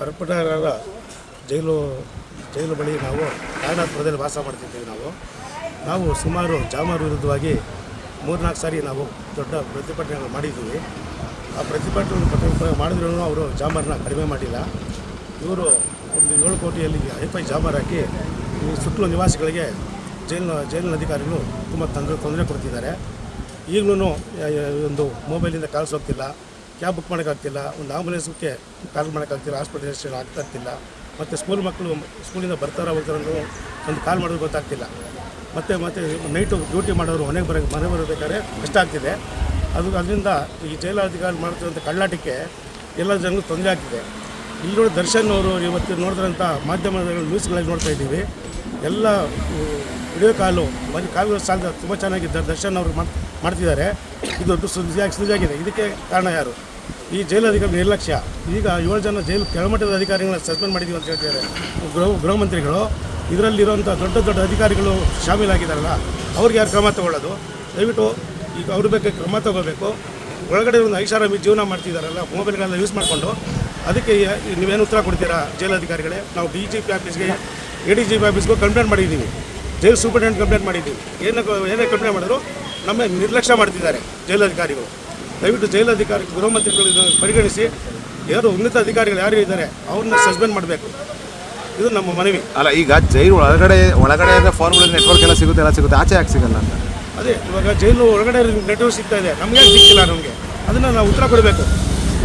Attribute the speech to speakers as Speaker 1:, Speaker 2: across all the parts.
Speaker 1: ಪರಪಟರ ಜೈಲು ಜೈಲು ಬಳಿ ನಾವು ಕಾರಣಾಪುರದಲ್ಲಿ ವಾಸ ಮಾಡ್ತಿದ್ದೀವಿ ನಾವು. ನಾವು ಸುಮಾರು ಜಾಮರ್ ವಿರುದ್ಧವಾಗಿ ಮೂರ್ನಾಲ್ಕು ಸಾರಿ ನಾವು ದೊಡ್ಡ ಪ್ರತಿಭಟನೆಗಳು ಮಾಡಿದ್ದೀವಿ. ಆ ಪ್ರತಿಭಟನೆ ಪ್ರತಿಭಟನೆ ಮಾಡಿದ್ರೂ ಅವರು ಜಾಮರ್ನ ಕಡಿಮೆ ಮಾಡಿಲ್ಲ. ಇವರು ಒಂದು ಏಳು ಕೋಟಿಯಲ್ಲಿ ಹೈಫೈ ಜಾಮರ್ ಹಾಕಿ ಈ ಸುತ್ತಲೂ ನಿವಾಸಿಗಳಿಗೆ ಜೈಲಿನ ಜೈಲಿನ ಅಧಿಕಾರಿಗಳು ತುಂಬ ತೊಂದರೆ ತೊಂದರೆ ಕೊಡ್ತಿದ್ದಾರೆ. ಈಗಲೂ ಒಂದು ಮೊಬೈಲಿಂದ ಕಾಲ್ಸ್ ಹೋಗ್ತಿಲ್ಲ ಕ್ಯಾಬ್ ಬುಕ್ ಮಾಡೋಕ್ಕಾಗ್ತಿಲ್ಲ ಒಂದು ಆಂಬುಲೆನ್ಸ್ಗೆ ಕಾಲ್ ಮಾಡೋಕ್ಕಾಗ್ತಿಲ್ಲ ಹಾಸ್ಪಿಟಲ್ ಆಗ್ತಾ ಇರ್ತಿಲ್ಲ. ಮತ್ತು ಸ್ಕೂಲ್ ಮಕ್ಕಳು ಸ್ಕೂಲಿಂದ ಬರ್ತಾರ ಹೋಗ್ತಾರ ಒಂದು ಕಾಲ್ ಮಾಡೋದು ಗೊತ್ತಾಗ್ತಿಲ್ಲ. ಮತ್ತು ಮತ್ತು ನೈಟು ಡ್ಯೂಟಿ ಮಾಡೋರು ಮನೆಗೆ ಬರೋ ಮನೆ ಬರಬೇಕಾದ್ರೆ ಕಷ್ಟ ಆಗ್ತಿದೆ. ಅದು, ಅದರಿಂದ ಈ ಜೈಲಾಧಿಕಾರಿ ಮಾಡ್ತಿರೋಂಥ ಕಳ್ಳಾಟಕ್ಕೆ ಎಲ್ಲ ಜನಗಳು ತೊಂದರೆ ಆಗ್ತಿದೆ. ಇಲ್ಲಿ ನೋಡಿ ದರ್ಶನ್ ಅವರು ಇವತ್ತು ನೋಡಿದ್ರಂಥ ಮಾಧ್ಯಮದ ನ್ಯೂಸ್ಗಳಲ್ಲಿ ನೋಡ್ತಾ ಇದ್ದೀವಿ. ಎಲ್ಲ ವಿಡಿಯೋ ಕಾಲು ಬರೀ ಕಾಲು ಸಾಲ ತುಂಬ ಚೆನ್ನಾಗಿದ್ದ ದರ್ಶನ್ ಅವರು ಮಾಡ್, ಮಾಡ್ತಿದ್ದಾರೆ. ಇದು ದೊಡ್ಡ ಸುದ್ದಿಯಾಗಿ ಸುದ್ದಿಯಾಗಿದೆ ಇದಕ್ಕೆ ಕಾರಣ ಯಾರು? ಈ ಜೈಲು ಅಧಿಕಾರಿ ನಿರ್ಲಕ್ಷ್ಯ. ಈಗ ಏಳು ಜನ ಜೈಲು ಕೆಳಮಟ್ಟದ ಅಧಿಕಾರಿಗಳನ್ನ ಸಸ್ಪೆಂಡ್ ಮಾಡಿದ್ದೀವಿ ಅಂತ ಹೇಳ್ತಿದ್ದಾರೆ. ಗೃಹ ಗೃಹ ಮಂತ್ರಿಗಳು. ಇದರಲ್ಲಿರುವಂಥ ದೊಡ್ಡ ದೊಡ್ಡ ಅಧಿಕಾರಿಗಳು ಶಾಮೀಲಾಗಿದ್ದಾರಲ್ಲ, ಅವ್ರಿಗೆ ಯಾರು ಕ್ರಮ ತಗೊಳ್ಳೋದು? ದಯವಿಟ್ಟು ಈಗ ಅವ್ರ ಬಗ್ಗೆ ಕ್ರಮ ತಗೋಬೇಕು. ಒಳಗಡೆ ಒಂದು ಐಷಾರಾಮಿ ಜೀವನ ಮಾಡ್ತಿದ್ದಾರಲ್ಲ ಮೊಬೈಲ್ಗಳೆಲ್ಲ ಯೂಸ್ ಮಾಡಿಕೊಂಡು, ಅದಕ್ಕೆ ನೀವೇನು ಉತ್ತರ ಕೊಡ್ತೀರಾ ಜೈಲಧಿಕಾರಿಗಳೇ ನಾವು ಡಿ ಜಿ ಪಿ ಆಫೀಸ್ಗೆ ಎ ಡಿ ಜಿ ಪಿ ಆಫೀಸ್ಗೂ ಕಂಪ್ಲೇಂಟ್ ಮಾಡಿದ್ದೀವಿ. ಜೈಲ್ ಸೂಪರಿಂಟೆಂಡೆಂಟ್ ಕಂಪ್ಲೇಂಟ್ ಮಾಡಿದ್ದೀವಿ. ಏನೇ ಏನೇ ಕಂಪ್ಲೇಂಟ್ ಮಾಡಿದ್ರು ನಮ್ಮ ನಿರ್ಲಕ್ಷ್ಯ ಮಾಡ್ತಿದ್ದಾರೆ ಜೈಲಧಿಕಾರಿಗಳು. ದಯವಿಟ್ಟು ಜೈಲಧಿಕಾರಿ ಗೃಹ ಮಂತ್ರಿಗಳು ಇದನ್ನು ಪರಿಗಣಿಸಿ. ಯಾರು ಉನ್ನತ ಅಧಿಕಾರಿಗಳು ಯಾರು ಇದ್ದಾರೆ ಅವ್ರನ್ನ ಸಸ್ಪೆಂಡ್ ಮಾಡಬೇಕು. ಇದು ನಮ್ಮ ಮನವಿ.
Speaker 2: ಅಲ್ಲ ಈಗ ಜೈಲು ಒಳಗಡೆ ಒಳಗಡೆ ಫೋನ್ಗಳು ನೆಟ್ವರ್ಕ್ ಎಲ್ಲ ಸಿಗುತ್ತೆ ಎಲ್ಲ ಸಿಗುತ್ತೆ ಆಚೆ ಯಾಕೆ ಸಿಗಲ್ಲ ಅಂತ?
Speaker 1: ಅದೇ ಇವಾಗ ಜೈಲು ಒಳಗಡೆ ನೆಟ್ವರ್ಕ್ ಸಿಗ್ತಾ ಇದೆ. ನಮಗೆ ಸಿಕ್ಕಿಲ್ಲ ನಮಗೆ? ಅದನ್ನು ನಾವು ಉತ್ತರ ಕೊಡಬೇಕು.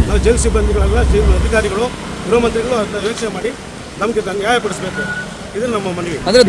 Speaker 1: ನಾವು ಜೈಲು ಸಿಬ್ಬಂದಿಗಳೆಲ್ಲ ಜೈಲು ಅಧಿಕಾರಿಗಳು ಗೃಹ ಮಂತ್ರಿಗಳು ಅದನ್ನ ಯೋಚನೆ ಮಾಡಿ ನಮಗೆ ನ್ಯಾಯಪಡಿಸಬೇಕು ಇದು ನಮ್ಮ ಮನವಿ
Speaker 3: ಅಂದರೆ